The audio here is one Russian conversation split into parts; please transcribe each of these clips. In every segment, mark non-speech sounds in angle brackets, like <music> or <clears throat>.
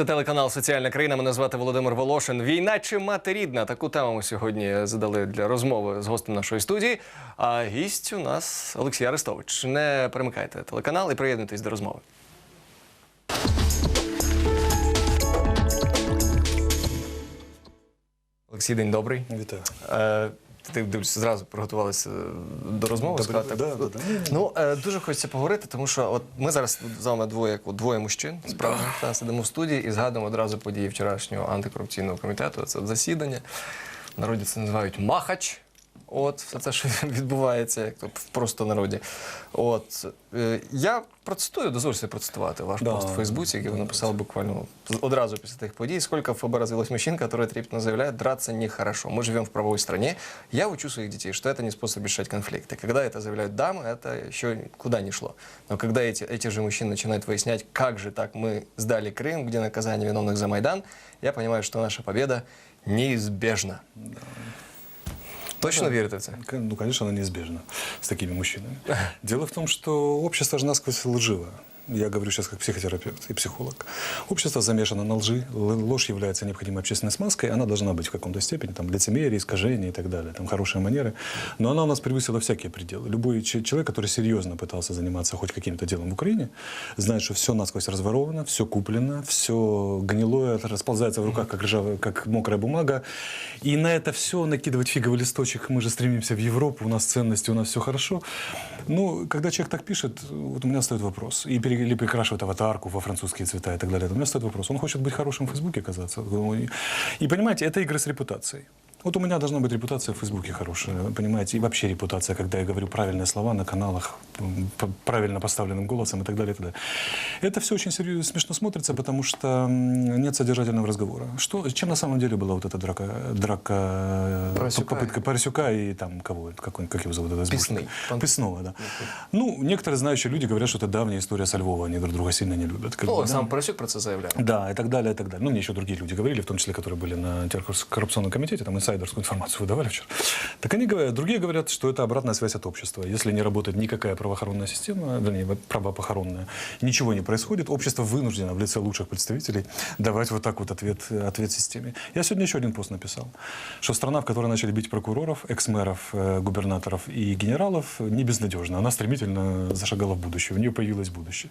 Це телеканал Соціальна країна. Мене звати Володимир Волошин. Війна чи мати рідна? Таку тему ми сьогодні задали для розмови з гостем нашої студії. А гість у нас Олексій Арестович. Не перемикайте телеканал і приєднуйтесь до розмови. Олексій, день добрий. Вітаю. Е, ти дивлюся, зразу приготувалися до розмови. Добре, сказати. да, да, да. Ну е, дуже хочеться поговорити, тому що от ми зараз з вами двоє, як от двоє мужчин, справді та, сидимо в студії і згадуємо одразу події вчорашнього антикорупційного комітету. Це засідання. В народі це називають махач. От все це, що відбувається, як то в просто народі. От е, я процитую, дозвольте процитувати ваш Да. пост в Фейсбуці, який ви написали буквально одразу після тих подій. Сколько в ФБ развелось мужчин, которые трепетно заявляют, драться нехорошо. Мы живем в правовой стране. Я учу своих детей, что это не способ решать конфликты. Когда это заявляют дамы, это еще куда ни шло. Но когда эти, эти же мужчины начинают выяснять, как же так мы сдали Крым, где наказание виновных за Майдан, я понимаю, что наша победа неизбежна. Точно верите в це? К- Ну, конечно, она неизбежна с такими мужчинами. <laughs> Дело в том, что общество же насквозь лживо. Я говорю сейчас как психотерапевт и психолог. Общество замешано на лжи. Ложь является необходимой общественной смазкой. Она должна быть в каком-то степени, там, лицемерие, искажение и так далее, там, хорошие манеры. Но она у нас превысила всякие пределы. Любой че- человек, который серьезно пытался заниматься хоть каким-то делом в Украине, знает, что все насквозь разворовано, все куплено, все гнилое расползается в руках, как, ржавая, как мокрая бумага. И на это все накидывать фиговый листочек. Мы же стремимся в Европу, у нас ценности, у нас все хорошо. Ну, когда человек так пишет, вот у меня стоит вопрос. И пере- или перекрашивает аватарку во французские цвета и так далее. У меня стоит вопрос. Он хочет быть хорошим в Фейсбуке оказаться. И, и понимаете, это игры с репутацией. Вот у меня должна быть репутация в Фейсбуке хорошая, понимаете, и вообще репутация, когда я говорю правильные слова на каналах, правильно поставленным голосом и так далее, и так далее. Это все очень серьезно, смешно смотрится, потому что нет содержательного разговора. Что, чем на самом деле была вот эта драка, драка э, Парасюка. попытка Парасюка и там кого, как, он, как его зовут? этот Писный. избушник? Писного, да. Ну, некоторые знающие люди говорят, что это давняя история со Львова, они друг друга сильно не любят. Как бы, Ну, да. сам Поросюк про це заявляв. Да, и так далее, и так далее. Ну, мне еще другие люди говорили, в том числе, которые были на антикоррупционном комитете, там инсайдерскую информацию выдавали вчера. Так они говорят, другие говорят, что это обратная связь от общества. Если не работает никакая правоохранная система, вернее, правопохоронная, ничего не происходит, общество вынуждено в лице лучших представителей давать вот так вот ответ, ответ системе. Я сегодня еще один пост написал, что страна, в которой начали бить прокуроров, экс-мэров, э, губернаторов и генералов, не безнадежна. Она стремительно зашагала в будущее, у нее появилось будущее.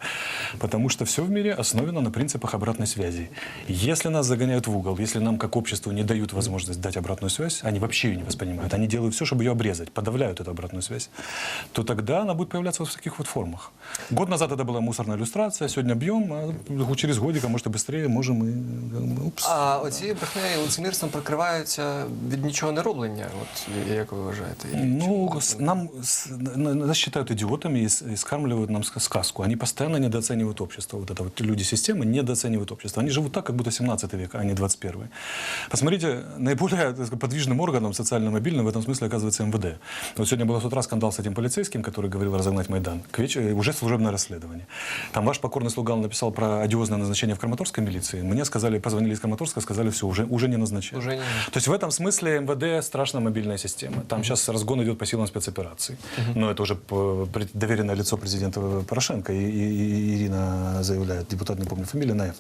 Потому что все в мире основано на принципах обратной связи. Если нас загоняют в угол, если нам как обществу не дают возможность дать обратную связь, они вообще ее не воспринимают, они делают все, чтобы ее обрезать, подавляют эту обратную связь, то тогда она будет появляться вот в таких вот формах. Год назад это была мусорная иллюстрация, сегодня бьем, а через годик, а может и быстрее, можем и... э, Упс. А оці брехнею і лицемірством прикриваються від нічого не роблення. От як ви вважаєте? І Ну, чому с- так? нам с- на- нас считают идиотами и, с- и скармливают нам ска- сказку. Они постоянно недооценивают общество. Вот это вот люди системы недооценивают общество. Они живут так, как будто 17 век, а не 21. Посмотрите, наиболее так сказать, подвижным органом социально-мобильным в этом смысле оказывается МВД. Вот сегодня был с утра скандал с этим полицейским, который говорил разогнать Майдан. К вечеру уже служебное расследование. Там ваш покорный слуга написал про одиозное назначение в Краматорской милиции. Мне сказали, позвонили из Краматорска, сказали, все, уже, уже не назначают. Уже не То есть в этом смысле МВД страшно мобильная система. Там сейчас разгон идет по силам спецопераций. Но это уже доверенное лицо президента Порошенко. И, и- и Ирина заявляет, депутат, не помню фамилию, Наев.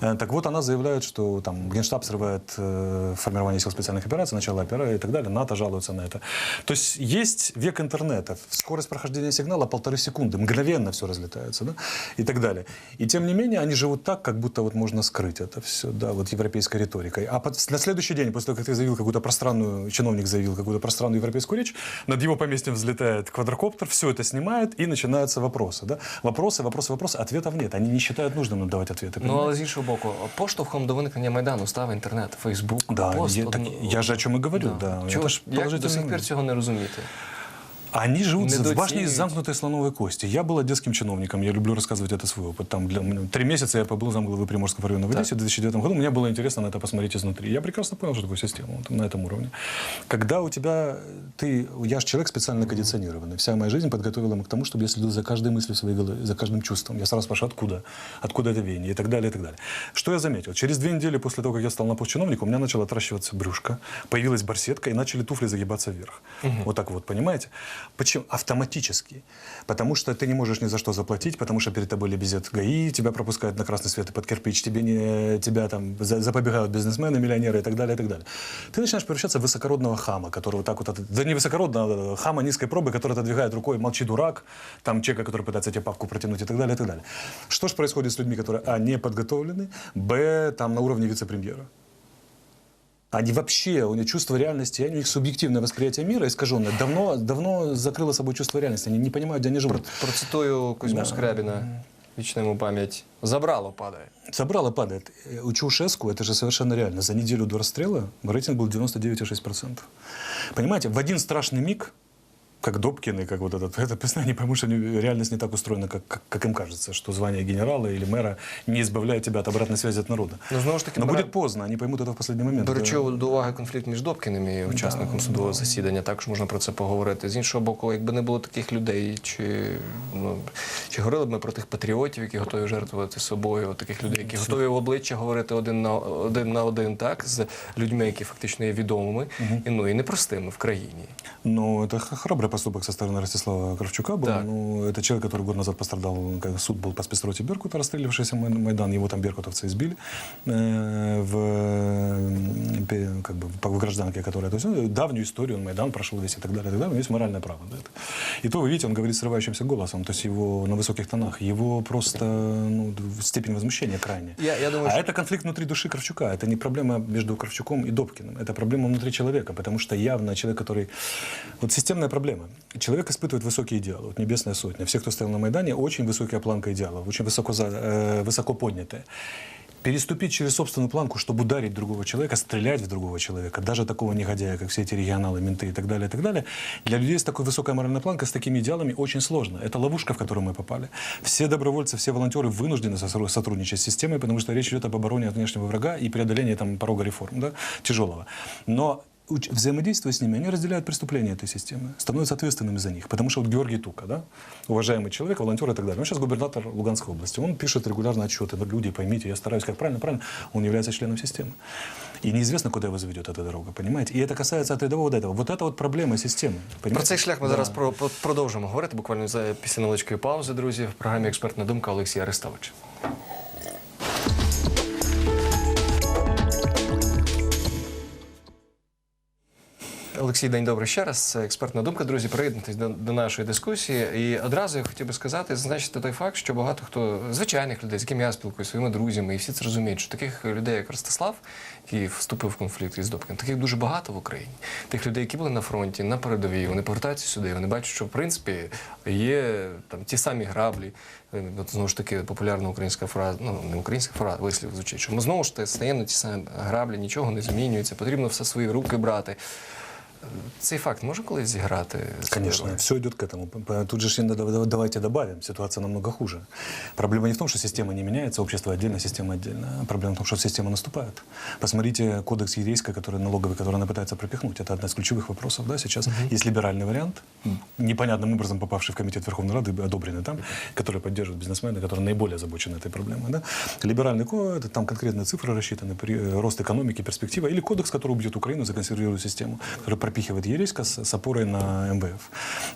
Э, Так вот, она заявляет, что там Генштаб срывает э, формирование сил специальных операций, начало операции и так далее. НАТО жалуется на это. То есть есть век интернета. Скорость прохождения сигнала полторы секунды. Мгновенно все разлетается. Да? И так далее. И тем не менее, они живут так, как будто вот можно скрыть это все, да, вот европейской риторикой. А под- на следующий день, после того, как ты заявил какую-то пространную, чиновник заявил какую-то пространную европейскую речь, над его поместьем взлетает квадрокоптер, все это снимает, и начинаются вопросы. Да? Вопросы, вопросы, вопросы, ответов нет. Они не считают нужным давать ответы. Ну, але з іншого боку, поштовхом до виникнення Майдану став інтернет, Фейсбук, Да, пост. я, так, я же о чем и говорю. Да. Чого Это ж ж як до сих пір цього не розуміти? Они живут в башне из замкнутой слоновой кости. Я был одесским чиновником, я люблю рассказывать это свой опыт. Там для, три месяца я побыл замглавы Приморского района в Одессе в 2009 году. Мне было интересно на это посмотреть изнутри. Я прекрасно понял, что такое система вот, на этом уровне. Когда у тебя, ты, я же человек специально кондиционированный. Вся моя жизнь подготовила меня к тому, чтобы я следил за каждой мыслью в своей голове, за каждым чувством. Я сразу спрашиваю, откуда? Откуда это веяние? И так далее, и так далее. Что я заметил? Через две недели после того, как я стал на пост чиновника, у меня начало отращиваться брюшко, появилась барсетка и начали туфли загибаться вверх. Вот так вот, понимаете? Почему? Автоматически. Потому что ты не можешь ни за что заплатить, потому что перед тобой лебезет ГАИ, тебя пропускают на красный свет и под кирпич, тебе не, тебя там за- запобегают бизнесмены, миллионеры и так далее, и так далее. Ты начинаешь превращаться в высокородного хама, который вот так вот, от- да не высокородного, а хама низкой пробы, который отодвигает рукой, молчи, дурак, там человека, который пытается тебе папку протянуть и так далее, и так далее. Что же происходит с людьми, которые, а, не подготовлены, б, там на уровне вице-премьера? Они вообще, у них чувство реальности, у них субъективное восприятие мира искаженное, давно, давно закрыло собой чувство реальности. Они не понимают, где они живут. Процитую Кузьму Скрябина, вічна йому пам'ять. Забрало падає. Собрало падает. Э, У Чаушеску это же совершенно реально. За неделю до расстрела рейтинг был 99,6%. Понимаете, в один страшный миг, как Добкин и как вот этот, <laughs> это просто не пойму, что они- реальность не так устроена, как, как, как им кажется, что звание генерала или мэра не избавляет тебя от обратной связи от народа. Ну, знову ж таки, Но бере- будет поздно, они поймут это в последний момент. Беручи Это- до уваги конфлікт між Добкіним і учасником судового засідання, також можна про це поговорити. З іншого боку, якби не було таких людей, чи, ну, чи говорили б ми про тих патріотів, які готові жертвувати собою, таких людей, які готові в обличчя говорити один на один, на один так, з людьми, які фактично є відомими, і, ну, і непростими в країні. Ну, это х- храбрый поступок со стороны Ростислава Кравчука был. Так. Ну, это человек, который год назад пострадал, когда суд был по спецроте Беркута, расстрелившийся Май- Майдан. Его там беркутовцы избили э, в, как бы, по- в гражданке, которая... То есть, ну, давнюю историю, он Майдан прошел весь и так далее, и так далее. У него есть моральное право на это. И то, вы видите, он говорит срывающимся голосом, то есть его на высоких тонах. Его просто ну, степень возмущения крайняя. Я- я думаю, а что- это конфликт внутри души Кравчука. Это не проблема между Кравчуком и Добкиным. Это проблема внутри человека, потому что явно человек, который... Вот системная проблема. Человек испытывает высокие идеалы. Вот Небесная сотня. Все, кто стоял на Майдане, очень высокая планка идеалов, очень высоко, за- э, высоко поднятая. Переступить через собственную планку, чтобы ударить другого человека, стрелять в другого человека, даже такого негодяя, как все эти регионалы, менты и так далее, и так далее, для людей с такой высокой моральной планкой, с такими идеалами очень сложно. Это ловушка, в которую мы попали. Все добровольцы, все волонтеры вынуждены сотрудничать с системой, потому что речь идет об обороне от внешнего врага и преодолении там, порога реформ, да, тяжелого. Но взаимодействуя с ними, они разделяют преступления этой системы, становятся ответственными за них. Потому что вот Георгий Тука, да, уважаемый человек, волонтер и так далее, он сейчас губернатор Луганской области, он пишет регулярно отчеты, «Вот люди, поймите, я стараюсь как правильно, правильно, он является членом системы. И неизвестно, куда его заведет эта дорога, понимаете? И это касается от рядового до этого. Вот это вот проблема системы. Про понимаете? цей шлях ми Да. зараз про, про- продовжимо говорити буквально за після невеличкої паузи, друзі, в програмі Експертна думка Олексія Арестовича. Олексій, день добрий ще раз. Це експертна думка. Друзі, приєднуйтесь до, до нашої дискусії. І одразу я хотів би сказати, зазначити той факт, що багато хто звичайних людей, з якими я спілкуюся, своїми друзями, і всі це розуміють, що таких людей, як Ростислав, який вступив в конфлікт із Добкин, таких дуже багато в Україні. Тих людей, які були на фронті, на передовій, вони повертаються сюди. Вони бачать, що в принципі є там ті самі граблі. Е, знову ж таки популярна українська фраза, ну не українська фраза, вислів звучить, що ми знову ж таки стаємо на ті самі граблі, нічого не змінюється, потрібно все свої руки брати. Цей факт може колись зіграти? Конечно, все идет к этому. Тут же ж давайте добавим, ситуация намного хуже. Проблема не в том, что система не меняется, общество отдельно, система отдельно. Проблема в том, что система наступает. Посмотрите кодекс Ерейска, который налоговый, который она пытается пропихнуть. Это одна из ключевых вопросов. Да, сейчас есть либеральный вариант, непонятным образом попавший в комитет Верховной Рады, одобренный там, который поддерживают бизнесмены, которые наиболее озабочены этой проблемой. Да? Либеральный код, там конкретные цифры рассчитаны, э, рост экономики, перспектива, или кодекс, который убьет Украину, законсервирует систему, который пропихивает Ерейска с, с опорой на МВФ,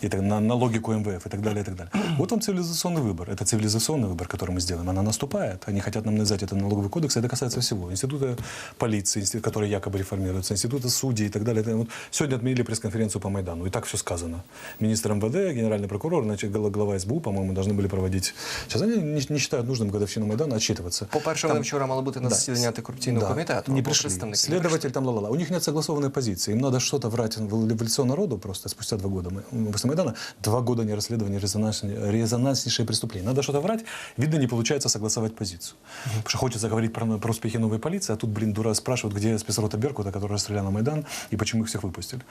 и так, на, на логику МВФ и так далее, и так далее. <clears throat> Вот вам цивилизационный выбор. Это цивилизационный выбор, который мы сделаем. Она наступает. Они хотят нам навязать это налоговый кодекс, и это касается всего. Института полиции, институт, который якобы реформируется, института судей и так далее. Это Вот сегодня отменили пресс-конференцию по Майдану, и так все сказано. Министр МВД, генеральный прокурор, значит, глава- глава СБУ, по-моему, должны были проводить. Сейчас они не, не считают нужным годовщину Майдана отчитываться. По-перше, вони вчора мали бути на Да. засіданні антикорупційного Да, комітету. Не або пришли. представники не Следователь там ла-ла-ла. У них нет согласованной позиции. Им надо что-то врать в лицо народу просто спустя два года. После Майдана два года не расследования резонанс- резонанснейшие преступления. Надо что-то врать. Видно, не получается согласовать позицию. Потому что хочется говорить про, про успехи новой полиции, а тут, блин, дура спрашивают, где спецрота Беркута, которая расстреляла Майдан, и почему их всех выпустили.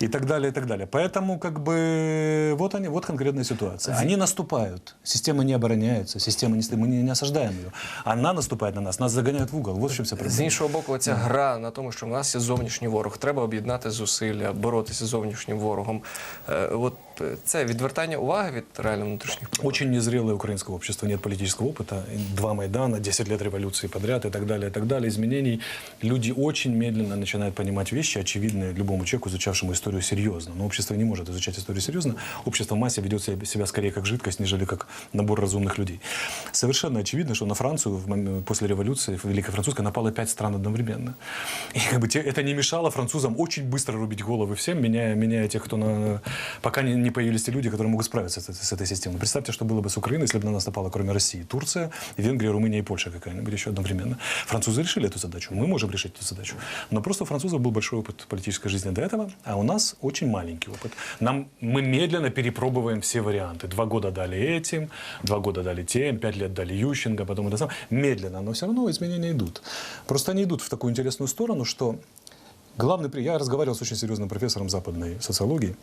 И так далее, и так далее. Поэтому, как бы, вот они, вот конкретная ситуация. Они наступают. Система не обороняется, система не, ст- мы не, не осаждаем ее. Она наступает на нас, нас загоняют в угол. Вот в чем вся З проблема. іншого боку, оця гра на тому, що в нас є зовнішній ворог. Треба об'єднати зусилля, боротися з зовнішнім ворогом. Е, от е, це відвертання уваги від реально внутрішніх проблем. Очень незрелое украинское общество, нет политического опыта, два Майдана, 10 лет революции подряд и так далее, и так далее, изменений. Люди очень медленно начинают понимать вещи, очевидные любому человеку, изучавшему историю серьезно. Но общество не может изучать историю серьезно. Общество в массе ведет себя, себя скорее как жидкость, нежели как набор разумных людей. Совершенно очевидно, что на Францию в мом- после революции в Великой Французской напало пять стран одновременно. И как бы те- это не мешало французам очень быстро рубить головы всем, меняя, меняя тех, кто на... Пока не, не появились те люди, которые могут справиться с, с этой системой. Представьте, что было бы с Украиной, если бы на нас напала, кроме России, Турция, Венгрия, Румыния и Польша какая-нибудь еще одновременно. Французы решили эту задачу. Мы можем решить эту задачу. Но просто у французов был большой опыт политической жизни до этого, а у нас очень маленький опыт. Нам, мы медленно перепробуем все варианты. Два года дали этим, два года дали тем, пять лет дали Ющенко, потом это сам. Медленно, но все равно изменения идут. Просто они идут в такую интересную сторону, что главный... Я разговаривал с очень серьезным профессором западной социологии,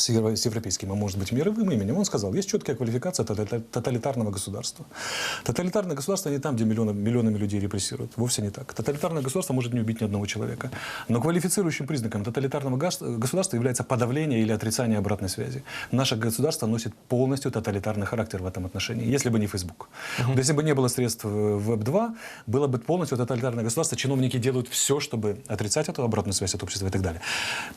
с, евро- с европейским, а может быть мировым именем, он сказал, есть четкая квалификация тота- тоталитарного государства. Тоталитарное государство не там, где миллионы, миллионами людей репрессируют. Вовсе не так. Тоталитарное государство может не убить ни одного человека. Но квалифицирующим признаком тоталитарного гос- государства является подавление или отрицание обратной связи. Наше государство носит полностью тоталитарный характер в этом отношении, если бы не Facebook. Вот Если бы не было средств э, Web2, было бы полностью тоталитарное государство. Чиновники делают все, чтобы отрицать эту обратную связь от общества и так далее.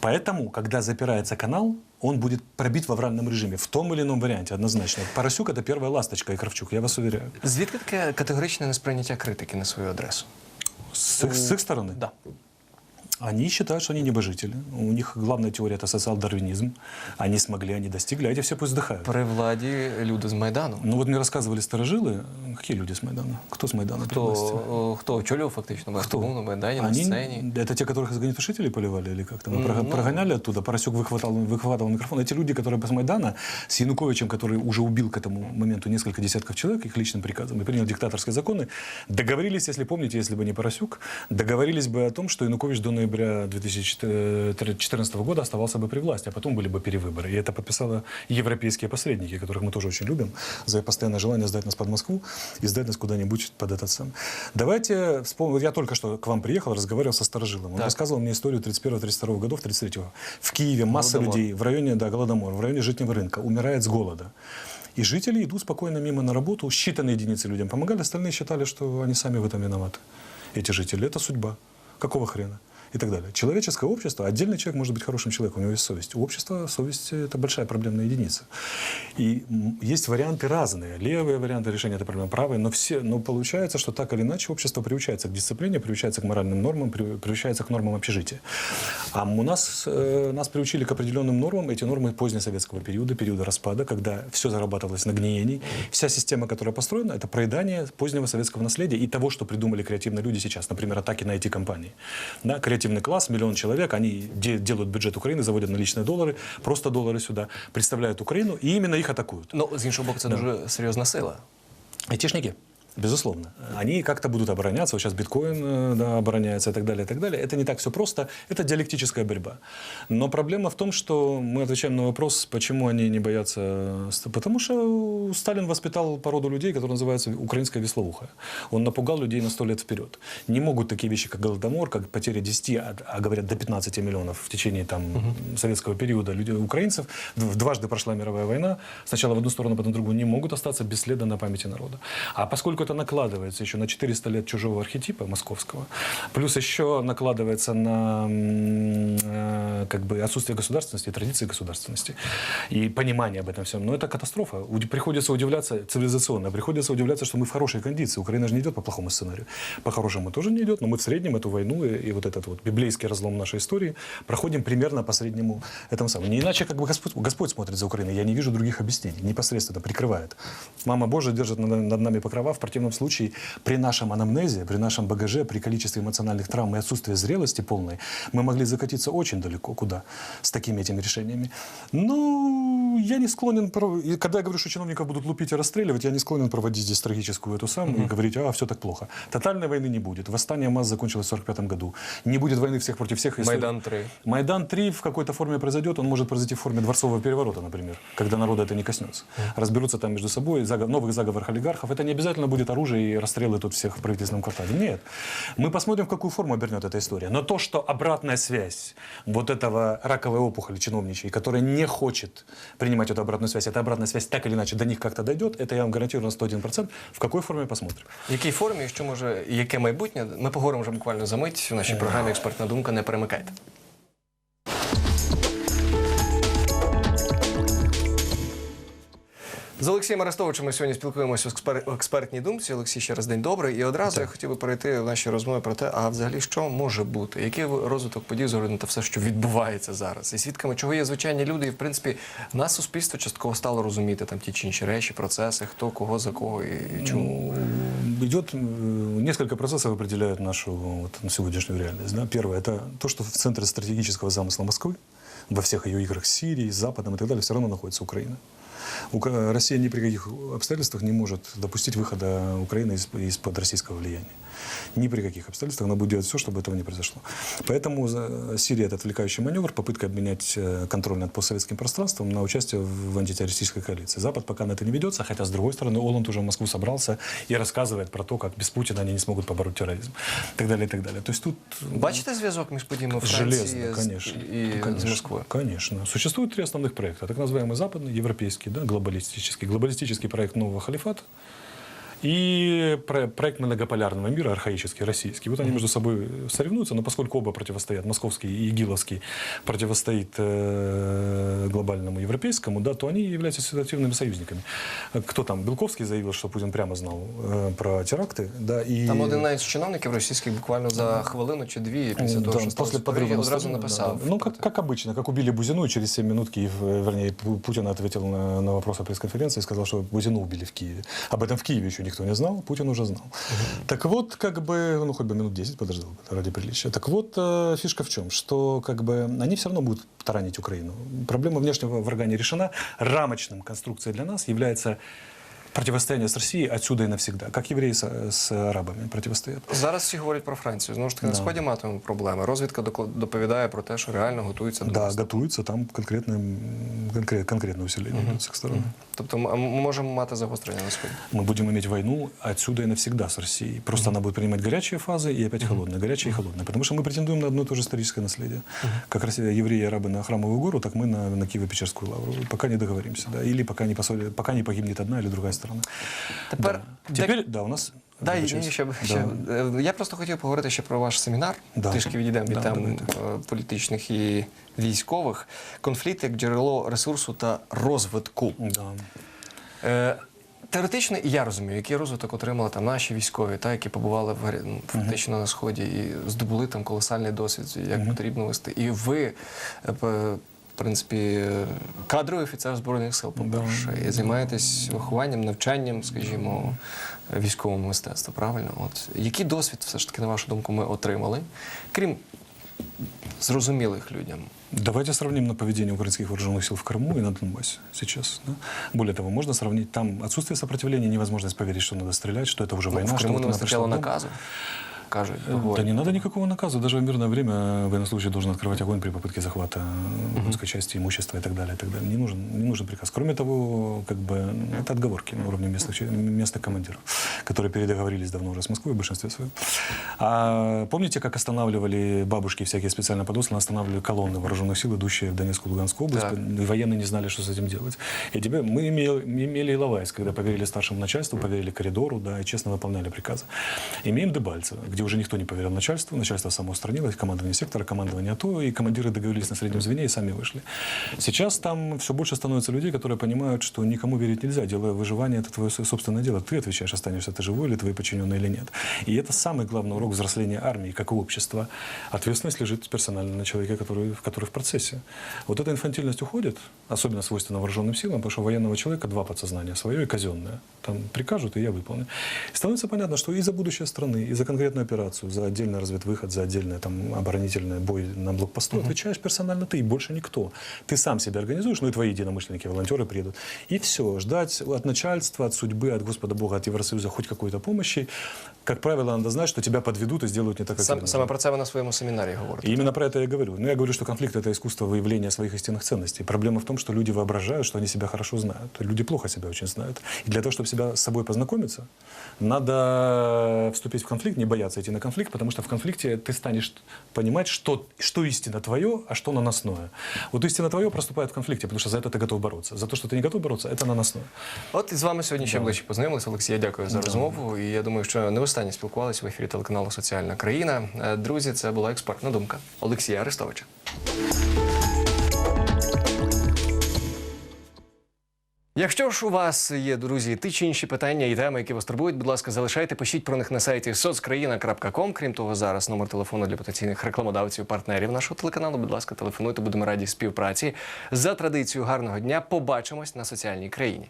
Поэтому, когда запирается канал, он будет пробит в авральном режиме, в том или ином варианте, однозначно. Поросюк – это первая ласточка и Кравчук, я вас уверяю. Звідки таке категоричне несприйняття критики на свою адресу? З, их, с их стороны. Да. Они считают, что они небожители. У них главная теория – это социал-дарвинизм. Они смогли, они достигли, а эти все пусть вздыхают. При владі люди з Майдану. Ну вот мне рассказывали старожилы, какие люди с Майдана? Кто с Майдана? при власти? Хто, о, хто очолював фактично Кто? Був на Майдані, на Они, сцені. это те, которых из огнетушителей поливали или как там? М, Прога- ну. Прогоняли оттуда, Поросюк выхватывал, выхватывал микрофон. Эти люди, которые с Майдана, с Януковичем, который уже убил к этому моменту несколько десятков человек их личным приказом и принял диктаторские законы, договорились, если помните, если бы не Поросюк, договорились бы о том, что Янукович до ноября 2014 года оставался бы при власти, а потом были бы перевыборы. И это подписали европейские посредники, которых мы тоже очень любим, за постоянное желание сдать нас под Москву и сдать нас куда-нибудь под этот сам. Давайте вспомним. Я только что к вам приехал, разговаривал со Старожилом. Он Так. рассказывал мне историю 31-32 годов, 33-го. В Киеве масса Голодомор. людей в районе, да, Голодомор, в районе житнего рынка умирает с голода. И жители идут спокойно мимо на работу, считанные единицы людям помогали, остальные считали, что они сами в этом виноваты. Эти жители. Это судьба. Какого хрена? И так далее. Человеческое общество, отдельный человек может быть хорошим человеком, у него есть совесть. У общества совесть – это большая проблемная единица. И есть варианты разные. Левые варианты решения этой проблемы, правые, но, все, но получается, что так или иначе общество приучается к дисциплине, приучается к моральным нормам, при- приучается к нормам общежития. А у нас, э, нас приучили к определенным нормам. Эти нормы позднесоветского периода, периода распада, когда все зарабатывалось на гниении. Вся система, которая построена, это проедание позднего советского наследия и того, что придумали креативные люди сейчас. Например, атаки на IT-компании. Да, креативный класс, миллион человек, они де- делают бюджет Украины, заводят наличные доллары, просто доллары сюда, представляют Украину, и именно их атакуют. Ну, з іншого боку, це дуже серйозна сила. Айтишники, безусловно. Они как-то будут обороняться. Вот сейчас биткоин э, да, обороняется и так далее, и так далее. Это не так все просто. Это диалектическая борьба. Но проблема в том, что мы отвечаем на вопрос, почему они не боятся. э, Потому что Сталин воспитал породу людей, которая называется украинская веслоуха. Он напугал людей на сто лет вперед. Не могут такие вещи, как Голодомор, как потеря 10, а, а говорят до 15 миллионов в течение там, советского периода людей, украинцев. Дважды прошла мировая война. Сначала в одну сторону, потом в другую. Не могут остаться бесследно на памяти народа. А поскольку это накладывается еще на 400 лет чужого архетипа московского, плюс еще накладывается на э, как бы отсутствие государственности, традиции государственности и понимание об этом всем. Но это катастрофа. Приходится удивляться цивилизационно, приходится удивляться, что мы в хорошей кондиции. Украина же не идет по плохому сценарию. По-хорошему тоже не идет, но мы в среднем эту войну и, и вот этот вот библейский разлом нашей истории проходим примерно по среднему этому самому. Не иначе, как бы Господь, Господь смотрит за Украиной. Я не вижу других объяснений. Непосредственно прикрывает. Мама Божия держит над, над нами покрова. В противном случае при нашем анамнезе, при нашем багаже, при количестве эмоциональных травм и отсутствии зрелости полной, мы могли закатиться очень далеко. Куда? С такими этими решениями. Ну, я не склонен... и Когда я говорю, что чиновников будут лупить и расстреливать, я не склонен проводить здесь трагическую эту самую и говорить, а, все так плохо. Тотальной войны не будет. Восстание МАЗ закончилось в 45 году. Не будет войны всех против всех. История- Майдан 3. Майдан 3 в какой-то форме произойдет, он может произойти в форме дворцового переворота, например, когда народа это не коснется. Разберутся там между собой, заговор, новых заговорах олигархов. Это не обязательно будет будет оружие и расстрелы тут всех в правительственном квартале. Нет. Мы посмотрим, в какую форму обернет эта история. Но то, что обратная связь вот этого раковой опухоли чиновничьей, которая не хочет принимать эту обратную связь, эта обратная связь так или иначе до них как-то дойдет, это я вам гарантирую на 101%. В какой форме посмотрим. В якій формі, і що може, і яке майбутнє, ми поговоримо вже буквально за мить в нашій програмі Експертна думка. Не перемикайте. З Олексієм Арестовичем ми сьогодні спілкуємося в експер- в експертній думці. Олексій, ще раз день добрий. І одразу я хотів би перейти в наші розмови про те, а взагалі що може бути? Який розвиток подій з огляду на те все, що відбувається зараз? І свідками чого є звичайні люди, і в принципі нас суспільство частково стало розуміти там ті чи інші речі, процеси, хто кого за кого і чому. Идет м, несколько процессов определяют нашу вот, на сегодняшнюю реальность. Да? Первое это то, что в центре стратегического замысла Москвы, во всех ее играх с Сирией, с Западом и так далее, все равно находится Украина. Ука- Россия ни при каких обстоятельствах не может допустить выхода Украины из- из-под российского влияния. Ни при каких обстоятельствах она будет делать все, чтобы этого не произошло. Поэтому за- Сирия – это отвлекающий маневр, попытка обменять э, контроль над постсоветским пространством на участие в антитеррористической коалиции. Запад пока на это не ведется, хотя, с другой стороны, Оланд уже в Москву собрался и рассказывает про то, как без Путина они не смогут побороть терроризм. И так далее, и так далее. То есть тут Бачите зв'язок між подіями Франції Железно, з- конечно. і конечно, з Москвою? Конечно. Существует три основных проекта. Так называемый западный, европейский, да, глобалистический. Глобалистический проект нового халифата и про- проект многополярного мира, архаический, российский. Вот они между собой соревнуются, но поскольку оба противостоят, московский и игиловский противостоит э, глобальному европейскому, да, то они являются ситуативными союзниками. Кто там? Белковский заявил, что Путин прямо знал э, про теракты, да, и... Там один навіть з чиновників російських буквально за хвилину чи дві після Да, того, що после сталося в Парижі, подрыва одразу настроения, написав. да. Ну, как, как обычно, как убили Бузину, и через 7 минут Киев, э, вернее, Пу- Путин ответил на, на вопрос о пресс-конференции и сказал, что Бузину убили в Киеве. Об этом в Киеве еще никто не знал, Путин уже знал. Так вот, как бы, ну, хоть бы минут 10 подождал бы, ради приличия. Так вот, э, фишка в чем, что, как бы, они все равно будут таранить Украину. Проблема внешнего врага не решена. Рамочным конструкцией для нас является противостояние с Россией отсюда и навсегда. Как евреи с, с арабами противостоят. Зараз всі говорять про Францію. Знову ж таки, на Да. сході матимемо проблеми. Розвідка докла- доповідає про те, що реально готується до Да, наступу. готовится там конкретное, конкрет, конкретное усиление идет с их стороны. Тобто ми ми можемо мати загострення на сході. Мы будем иметь войну отсюда и навсегда с Россией. Просто она будет принимать горячие фазы и опять холодные, горячие и холодные. Потому что мы претендуем на одно и то же историческое наследие. Как Россия, евреи и арабы на Храмовую гору, так мы на, на Киево-Печерскую лавру. Пока не договоримся. Да? Или пока не, посоль- пока не погибнет одна или другая сторона. Тепер Да. Теперь, да, у нас... Да, і, ні, ще, Да. ще, е, я просто хотів поговорити ще про ваш семінар. Да. Трішки відійдемо від Да, тем давайте. е, політичних і військових. Конфлікт як джерело ресурсу та розвитку. Да. Е, Теоретично, і я розумію, який розвиток отримали там наші військові, та, які побували в, ну, фактично на сході і здобули там колосальний досвід, як потрібно вести. І ви, в принципі, е, кадровий офіцер Збройних сил, по-перше, і займаєтесь вихованням, навчанням, скажімо, е, військового мистецтва, правильно? От який досвід, все ж таки, на вашу думку, ми отримали, крім зрозумілих людям? Давайте сравним на поведение украинских вооруженных сил в Крыму и на Донбассе сейчас. да. Более того, можно сравнить там отсутствие сопротивления, невозможность поверить, что надо стрелять, что это уже Ну, война, в что Криму вот не Дом. наказу, кажуть. Да не надо никакого наказа. Даже в мирное время военнослужащий должен открывать огонь при попытке захвата воинской части, имущества и так далее. И так далее. Не, нужен, не нужен приказ. Кроме того, как бы, ну, это отговорки на уровне местных, местных командиров, которые передоговорились давно уже с Москвой в большинстве своем. А помните, как останавливали бабушки всякие специально подосланные, останавливали колонны вооруженных сил, идущие в Донецкую Луганскую область, Так. военные не знали, что с этим делать. И тебе, мы имели, имели Иловайск, когда поверили старшему начальству, поверили коридору, да, и честно выполняли приказы. Имеем Дебальцево, где уже никто не поверил начальству, начальство самоустранилось, командование сектора, командование АТО, и командиры договорились на среднем звене и сами вышли. Сейчас там все больше становится людей, которые понимают, что никому верить нельзя, дело выживания – это твое со- собственное дело. Ты отвечаешь, останешься ты живой или твои подчиненные или нет. И это самый главный урок взросления армии, как и общества. Ответственность лежит персонально на человеке, который, который в процессе. Вот эта инфантильность уходит, особенно свойственно вооруженным силам, потому что у военного человека два подсознания, свое и казенное. Там прикажут, и я выполню. И становится понятно, что и за будущее страны, и за конкретную операцию, за отдельный разведвыход, за отдельный там, оборонительный бой на блокпосту отвечаешь персонально ты, и больше никто. Ты сам себя организуешь, ну и твои единомышленники, волонтеры приедут. И все, ждать от начальства, от судьбы, от Господа Бога, от Евросоюза хоть какой-то помощи. Как правило, надо знать, что тебя подведут и сделают не так, как Сам, тебе саме нужно. про це ви на своєму семінарі говорите. И именно про это я говорю. Ну, я говорю, что конфликт – это искусство выявления своих истинных ценностей. Проблема в том, что люди воображают, что они себя хорошо знают. Люди плохо себя очень знают. И для того, чтобы себя с собой познакомиться, надо вступить в конфликт, не бояться идти на конфликт, потому что в конфликте ты станешь понимать, что, что истинно твое, а что наносное. Вот истинно твое проступает в конфликте, потому что за это ты готов бороться. За то, что ты не готов бороться, это наносное. От і з вами сьогодні ще ближче познайомилися. Олексій, я дякую за розмову. І я думаю, що не останні спілкувалися в ефірі телеканалу Соціальна країна. Е, Друзі, це була експертна думка Олексія Арестовича. Якщо ж у вас є, друзі, ті чи інші питання і теми, які вас турбують, будь ласка, залишайте, пишіть про них на сайті соцкраїна.ком. Крім того, зараз номер телефону для потенційних рекламодавців, партнерів нашого телеканалу. Будь ласка, телефонуйте, будемо раді співпраці. За традицією гарного дня побачимось на соціальній країні.